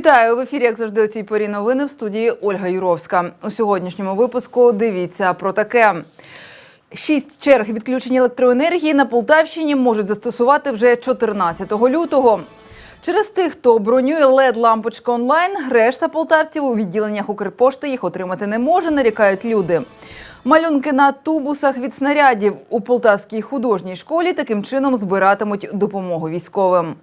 Вітаю в ефірі, як завжди, у цій порі новини в студії Ольга Юровська. У сьогоднішньому випуску дивіться про таке. Шість черг відключення електроенергії на Полтавщині можуть застосувати вже 14 лютого. Через тих, хто бронює led лампочка онлайн, решта полтавців у відділеннях Укрпошти їх отримати не може, нарікають люди. Малюнки на тубусах від снарядів у Полтавській художній школі таким чином збиратимуть допомогу військовим.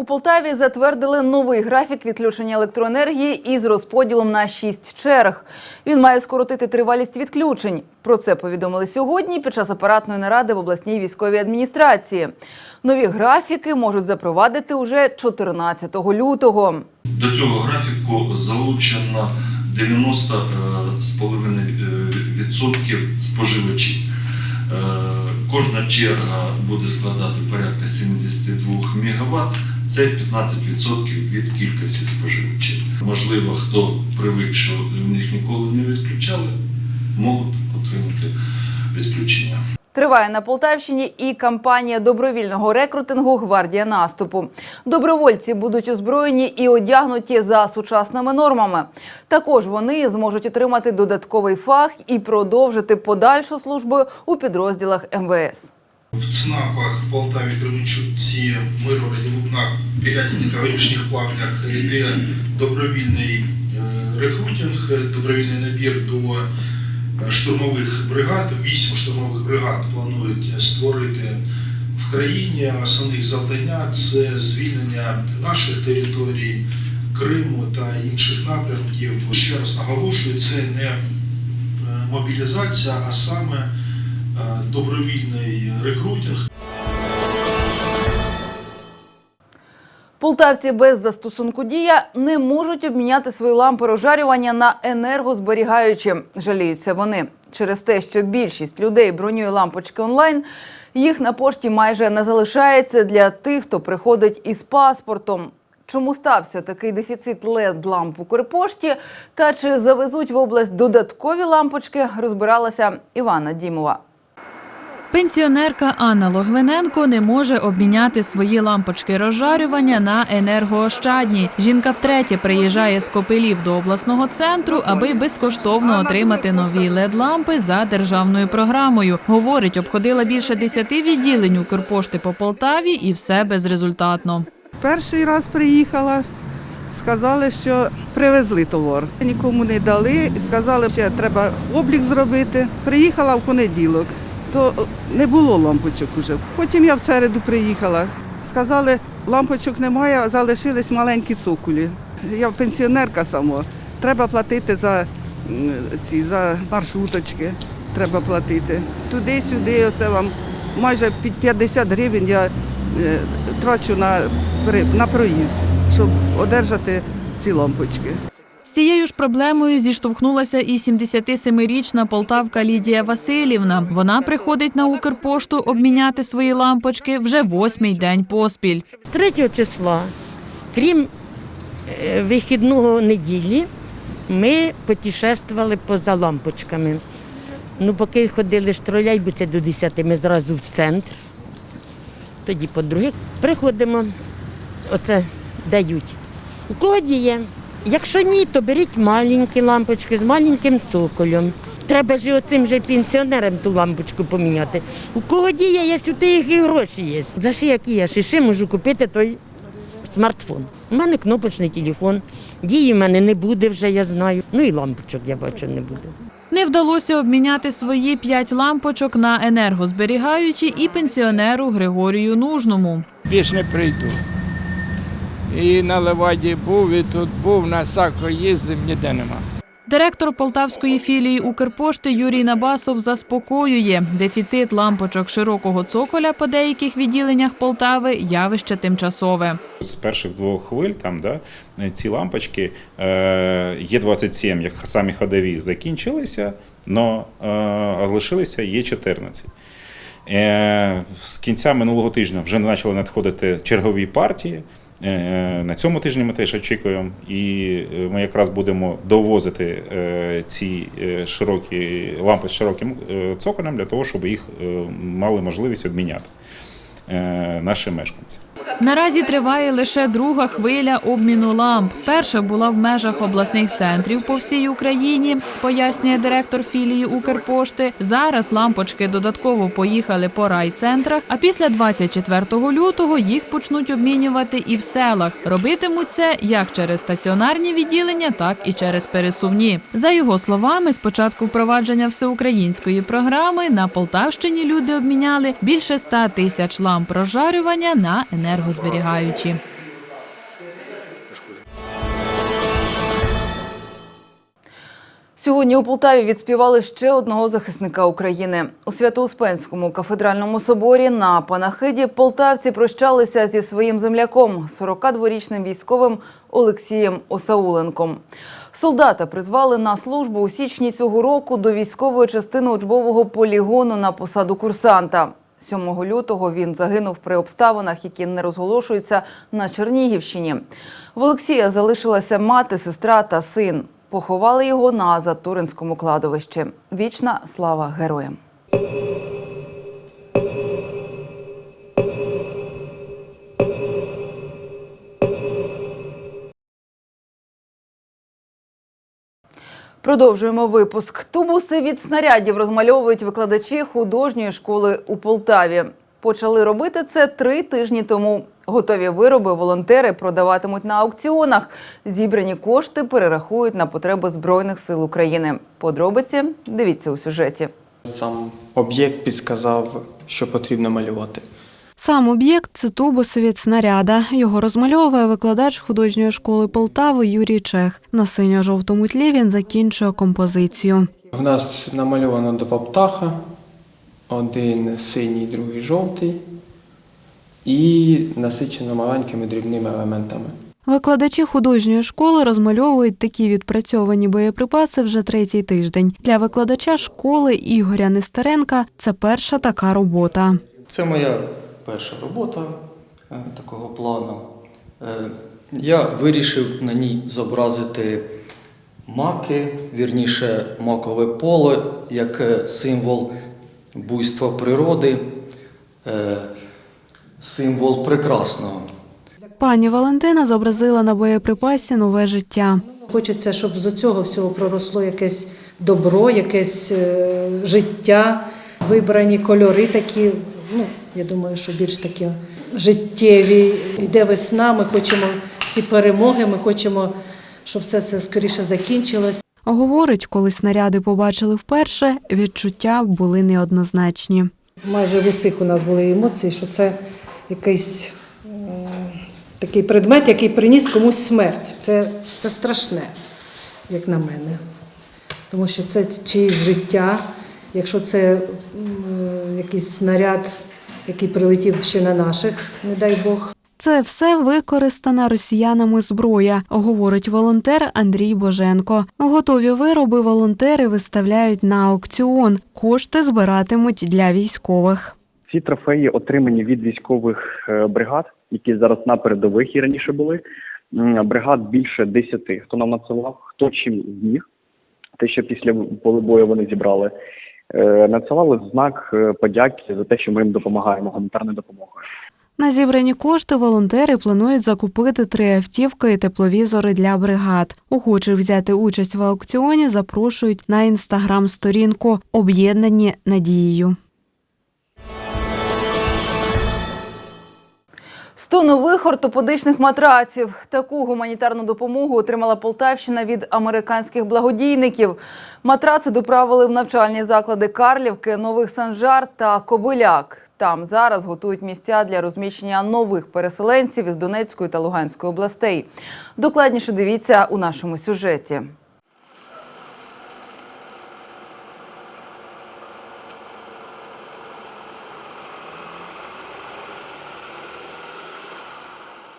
У Полтаві затвердили новий графік відключення електроенергії із розподілом на шість черг. Він має скоротити тривалість відключень. Про це повідомили сьогодні під час апаратної наради в обласній військовій адміністрації. Нові графіки можуть запровадити уже 14 лютого. До цього графіку залучено 90,5% споживачів. Е, Кожна черга буде складати порядка 72 МВт. Це 15% від кількості споживачів. Можливо, хто привик, що в ніколи не відключали, можуть отримати відключення. Триває на Полтавщині і кампанія добровільного рекрутингу Гвардія наступу. Добровольці будуть озброєні і одягнуті за сучасними нормами. Також вони зможуть отримати додатковий фах і продовжити подальшу службу у підрозділах МВС. В ЦНАПах в Полтаві, Кременчуці, Миргороді, Лубнах, Пірятині та горішніх плавнях йде добровільний е, рекрутинг, добровільний набір до е, штурмових бригад. Вісім штурмових бригад планують створити в країні. Основних завдання це звільнення наших територій, Криму та інших напрямків. Ще раз наголошую, це не е, мобілізація, а саме добровільний рекрутинг. Полтавці без застосунку дія не можуть обміняти свої лампи розжарювання на енергозберігаючі. Жаліються вони через те, що більшість людей бронює лампочки онлайн. Їх на пошті майже не залишається для тих, хто приходить із паспортом. Чому стався такий дефіцит led ламп в Укрпошті та чи завезуть в область додаткові лампочки, розбиралася Івана Дімова. Пенсіонерка Анна Логвиненко не може обміняти свої лампочки розжарювання на енергоощадні. Жінка втретє приїжджає з Копилів до обласного центру, аби безкоштовно отримати нові лед-лампи за державною програмою. Говорить, обходила більше десяти відділень Укрпошти по Полтаві і все безрезультатно. Перший раз приїхала, сказали, що привезли товар. Нікому не дали, сказали, що треба облік зробити. Приїхала в понеділок, то не було лампочок уже. Потім я в середу приїхала. Сказали, лампочок немає, а залишились маленькі цоколі. Я пенсіонерка сама. Треба платити за ці за маршруточки. Треба платити. Туди-сюди, оце вам майже під 50 гривень я е, трачу на, на проїзд, щоб одержати ці лампочки. З цією ж проблемою зіштовхнулася і 77-річна полтавка Лідія Васильівна. Вона приходить на Укрпошту обміняти свої лампочки вже восьмий день поспіль. З 3 числа, крім е, вихідного неділі, ми потішествували поза лампочками. Ну, поки ходили ж тролейбуси до 10, ми зразу в центр. Тоді по друге приходимо, оце дають. У кого діє? Якщо ні, то беріть маленькі лампочки з маленьким цоколем. Треба ж оцим же пенсіонерам ту лампочку поміняти. У кого діє, є у тих і гроші є. За що які я шиши можу купити той смартфон. У мене кнопочний телефон. Дії в мене не буде вже, я знаю. Ну і лампочок я бачу не буде. Не вдалося обміняти свої п'ять лампочок на енергозберігаючі і пенсіонеру Григорію Нужному. більш не прийду. І на Леваді був, і тут був, на Сако їздив, ніде нема. Директор полтавської філії Укрпошти Юрій Набасов заспокоює, дефіцит лампочок широкого цоколя по деяких відділеннях Полтави явище тимчасове. З перших двох хвиль там да, ці лампочки е, Є27, як самі ходові, закінчилися, но е, залишилися Є14. Е, з кінця минулого тижня вже почали надходити чергові партії. Е, На цьому тижні ми теж очікуємо, і е, ми якраз будемо довозити е, ці е, широкі лампи з широким е, цоколем для того, щоб їх е, мали можливість обміняти е, наші мешканці. Наразі триває лише друга хвиля обміну ламп. Перша була в межах обласних центрів по всій Україні, пояснює директор філії Укрпошти. Зараз лампочки додатково поїхали по райцентрах, а після 24 лютого їх почнуть обмінювати і в селах. Робитимуть це як через стаціонарні відділення, так і через пересувні. За його словами, з початку впровадження всеукраїнської програми на Полтавщині люди обміняли більше 100 тисяч ламп розжарювання на енергозберігаючі. Сьогодні у Полтаві відспівали ще одного захисника України. У Свято-Успенському кафедральному соборі на панахиді полтавці прощалися зі своїм земляком, 42-річним військовим Олексієм Осауленком. Солдата призвали на службу у січні цього року до військової частини учбового полігону на посаду курсанта. 7 лютого він загинув при обставинах, які не розголошуються на Чернігівщині. В Олексія залишилася мати, сестра та син. Поховали його на Затуринському кладовищі. Вічна слава героям. Продовжуємо випуск. Тубуси від снарядів розмальовують викладачі художньої школи у Полтаві. Почали робити це три тижні тому. Готові вироби волонтери продаватимуть на аукціонах. Зібрані кошти перерахують на потреби Збройних сил України. Подробиці дивіться у сюжеті. Сам об'єкт підсказав, що потрібно малювати. Сам об'єкт це тубуси від снаряда. Його розмальовує викладач художньої школи Полтави Юрій Чех. На синьо-жовтому тлі він закінчує композицію. В нас намальовано два птаха: один синій, другий жовтий, і насичено маленькими дрібними елементами. Викладачі художньої школи розмальовують такі відпрацьовані боєприпаси вже третій тиждень. Для викладача школи Ігоря Нестеренка це перша така робота. Це моя перша робота е, такого плану. Е, Я вирішив на ній зобразити маки, вірніше макове поле, як е, символ буйства природи, символ прекрасного. Пані Валентина зобразила на боєприпасі нове життя. Хочеться, щоб з цього всього проросло якесь добро, якесь життя, вибрані кольори такі. Ну, я думаю, що більш такі життєві. Йде весна, ми хочемо всі перемоги, ми хочемо, щоб все це скоріше закінчилось. Говорить, коли снаряди побачили вперше, відчуття були неоднозначні. Майже в усіх у нас були емоції, що це якийсь м, такий предмет, який приніс комусь смерть. Це, це страшне, як на мене. Тому що це чиїсь життя. Якщо це якийсь снаряд, який прилетів ще на наших, не дай Бог. Це все використана росіянами зброя, говорить волонтер Андрій Боженко. Готові вироби волонтери виставляють на аукціон. Кошти збиратимуть для військових. Ці трофеї отримані від військових е, бригад, які зараз на передових і раніше були. Бригад більше десяти. Хто нам надсилав, хто чим зміг. Те, що після поле бою вони зібрали, надсилали знак е, подяки за те, що ми їм допомагаємо гуманітарною допомогою. На зібрані кошти волонтери планують закупити три автівки і тепловізори для бригад. Охочих взяти участь в аукціоні запрошують на інстаграм-сторінку Об'єднані надією. 100 нових ортопедичних матраців. Таку гуманітарну допомогу отримала Полтавщина від американських благодійників. Матраци доправили в навчальні заклади Карлівки, Нових Санжар та Кобиляк. Там зараз готують місця для розміщення нових переселенців із Донецької та Луганської областей. Докладніше дивіться у нашому сюжеті.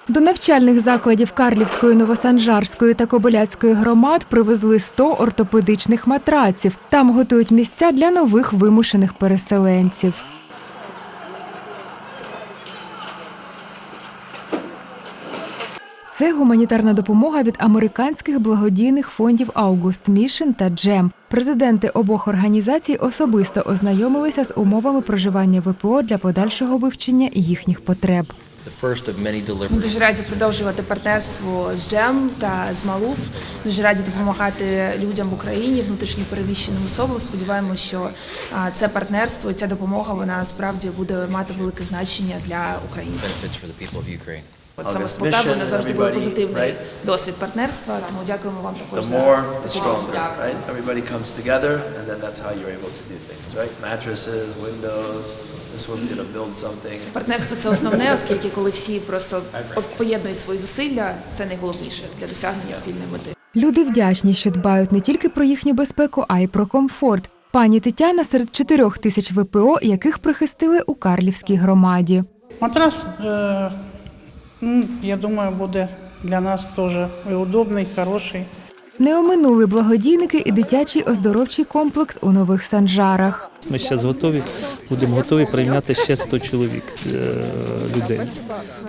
До навчальних закладів Карлівської, Новосанжарської та Кобиляцької громад привезли 100 ортопедичних матраців. Там готують місця для нових вимушених переселенців. Це гуманітарна допомога від американських благодійних фондів Аугуст Мішен та Джем. Президенти обох організацій особисто ознайомилися з умовами проживання ВПО для подальшого вивчення їхніх потреб. The first of Ми дуже раді продовжувати партнерство з Джем та з Малуф. Дуже раді допомагати людям в Україні, внутрішньо переміщеним особам. Сподіваємося, що це партнерство і ця допомога вона справді буде мати велике значення для українців. benefits for the people of Ukraine. От саме з Полтавою у завжди був позитивний досвід партнерства. Тому дякуємо вам також The за more, the таку stronger, досвід. right? Everybody comes together, and then that's how you're able to do things, right? Mattresses, windows, this one's gonna build something. Партнерство це основне, оскільки коли всі просто поєднують свої зусилля, це найголовніше для досягнення спільної мети. Люди вдячні, що дбають не тільки про їхню безпеку, а й про комфорт. Пані Тетяна серед чотирьох тисяч ВПО, яких прихистили у Карлівській громаді. Матрас, е, я думаю, буде для нас теж і удобний, і хороший. Не оминули благодійники і дитячий оздоровчий комплекс у нових санжарах. Ми зараз готові, будемо готові прийняти ще 100 чоловік е, людей,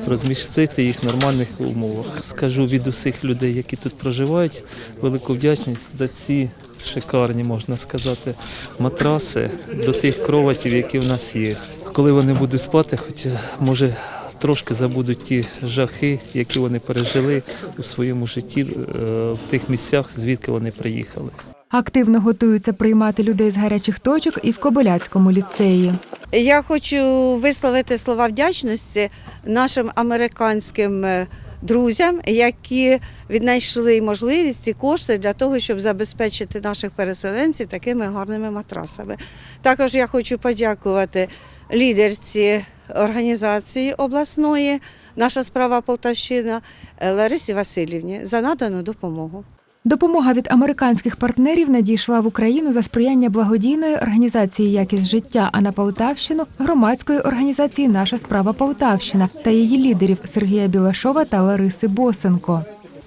розмістити їх в нормальних умовах. Скажу від усіх людей, які тут проживають, велику вдячність за ці шикарні, можна сказати, матраси до тих кроватів, які в нас є. Коли вони будуть спати, хоч може. Трошки забудуть ті жахи, які вони пережили у своєму житті е, в тих місцях, звідки вони приїхали. Активно готуються приймати людей з гарячих точок і в Кобиляцькому ліцеї. Я хочу висловити слова вдячності нашим американським е, друзям, які віднайшли можливість і кошти для того, щоб забезпечити наших переселенців такими гарними матрасами. Також я хочу подякувати лідерці організації обласної, наша справа Полтавщина е, Ларисі Васильівні за надану допомогу. Допомога від американських партнерів надійшла в Україну за сприяння благодійної організації Якість життя, а на Полтавщину громадської організації Наша справа Полтавщина та її лідерів Сергія Білашова та Лариси Босенко.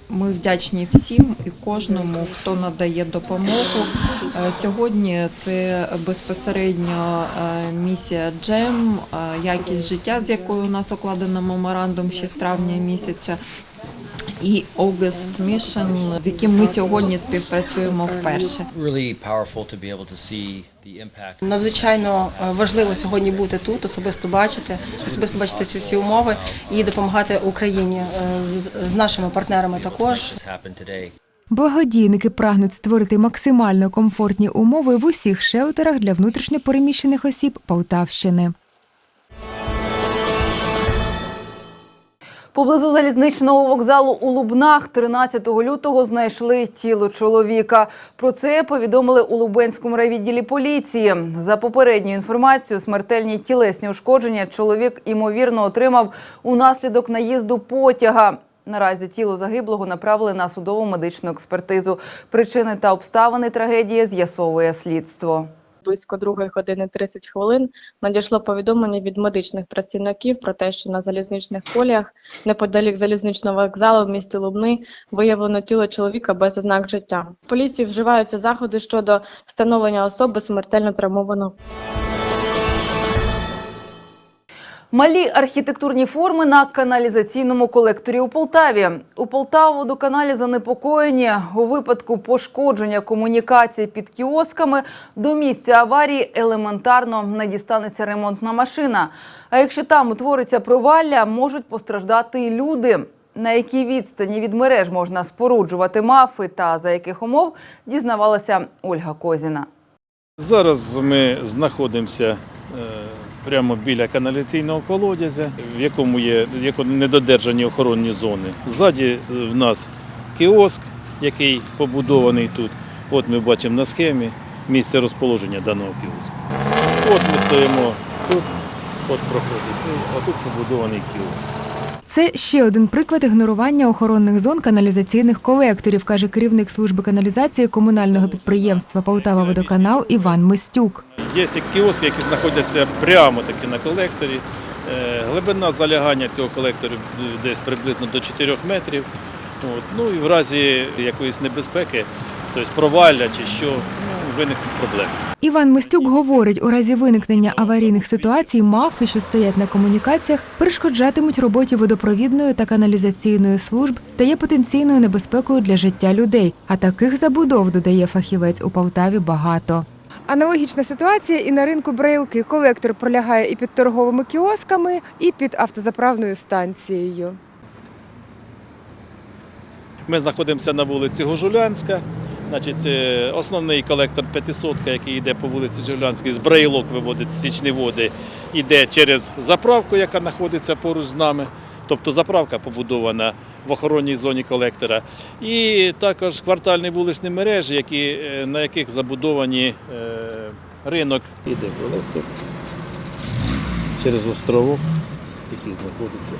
Ми вдячні всім і кожному, хто надає допомогу. Е, Сьогодні це безпосередньо е, місія Джем, е, якість життя, з якою у нас укладено меморандум ще з травня місяця. І August Mission, з яким ми сьогодні співпрацюємо вперше. Надзвичайно е, важливо сьогодні бути тут, особисто бачити, особисто бачити ці всі умови і допомагати Україні е, з- нашими партнерами також. Благодійники прагнуть створити максимально комфортні умови в усіх шелтерах для внутрішньопереміщених осіб Полтавщини. Поблизу залізничного вокзалу у Лубнах 13 лютого знайшли тіло чоловіка. Про це повідомили у Лубенському райвідділі поліції. За попередньою інформацією, смертельні тілесні ушкодження чоловік ймовірно отримав унаслідок наїзду потяга. Наразі тіло загиблого направили на судову медичну експертизу. Причини та обставини трагедії з'ясовує слідство. Близько другої години 30 хвилин надійшло повідомлення від медичних працівників про те, що на залізничних коліях неподалік залізничного вокзалу в місті Лубни виявлено тіло чоловіка без ознак життя. В поліції вживаються заходи щодо встановлення особи смертельно травмованого. Малі архітектурні форми на каналізаційному колекторі у Полтаві. У Полтаву водоканалі занепокоєні. У випадку пошкодження комунікацій під кіосками до місця аварії елементарно не дістанеться ремонтна машина. А якщо там утвориться провалля, можуть постраждати і люди. На якій відстані від мереж можна споруджувати мафи та за яких умов дізнавалася Ольга Козіна. Зараз ми знаходимося е, прямо біля каналізаційного колодязя, в якому є недодержані охоронні зони. Ззаді е, в нас кіоск, який побудований тут. От ми бачимо на схемі місце розположення даного кіоску. От ми стоїмо тут, от проходить, а тут побудований кіоск. Це ще один приклад ігнорування охоронних зон каналізаційних колекторів, каже керівник служби каналізації комунального підприємства Полтава Водоканал Іван Мистюк. Є кіоски, які знаходяться прямо таки на колекторі. Е, Глибина залягання цього колектору десь приблизно до 4 метрів. Ну і в разі якоїсь небезпеки, тобто провалля чи що, виникнуть проблеми. Іван Мистюк говорить, у разі виникнення аварійних ситуацій мафи, що стоять на комунікаціях, перешкоджатимуть роботі водопровідної та каналізаційної служб та є потенційною небезпекою для життя людей. А таких забудов, додає фахівець у Полтаві, багато. Аналогічна ситуація і на ринку Брайлки. Колектор пролягає і під торговими кіосками, і під автозаправною станцією. Ми знаходимося на вулиці Гожулянська. Значить, е, основний колектор 500, який йде по вулиці Жулянській, з Брейлок виводить стічні води, йде через заправку, яка знаходиться поруч з нами. Тобто заправка побудована в охоронній зоні колектора. І також квартальні вуличні мережі, які, е, на яких забудовані е, ринок. Іде колектор через островок, який знаходиться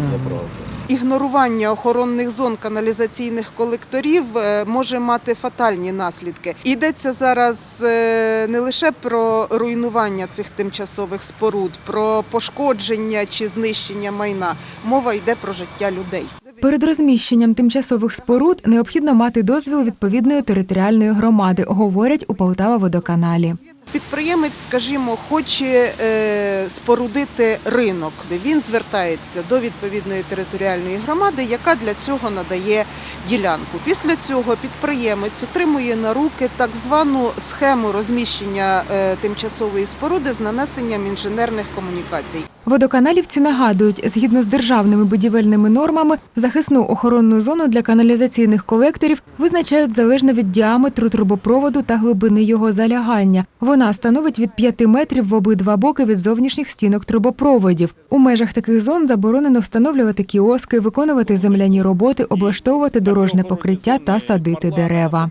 заправка. Ігнорування охоронних зон каналізаційних колекторів е, може мати фатальні наслідки. Йдеться зараз е, не лише про руйнування цих тимчасових споруд, про пошкодження чи знищення майна. Мова йде про життя людей. Перед розміщенням тимчасових споруд необхідно мати дозвіл відповідної територіальної громади, говорять у Полтава водоканалі. Підприємець, скажімо, хоче е, спорудити ринок, він звертається до відповідної територіальної громади, яка для цього надає ділянку. Після цього підприємець отримує на руки так звану схему розміщення е, тимчасової споруди з нанесенням інженерних комунікацій. Водоканалівці нагадують, згідно з державними будівельними нормами, захисну охоронну зону для каналізаційних колекторів визначають залежно від діаметру трубопроводу та глибини його залягання. Вона становить від 5 метрів в обидва боки від зовнішніх стінок трубопроводів. У межах таких зон заборонено встановлювати кіоски, виконувати земляні роботи, облаштовувати дорожне покриття та садити дерева.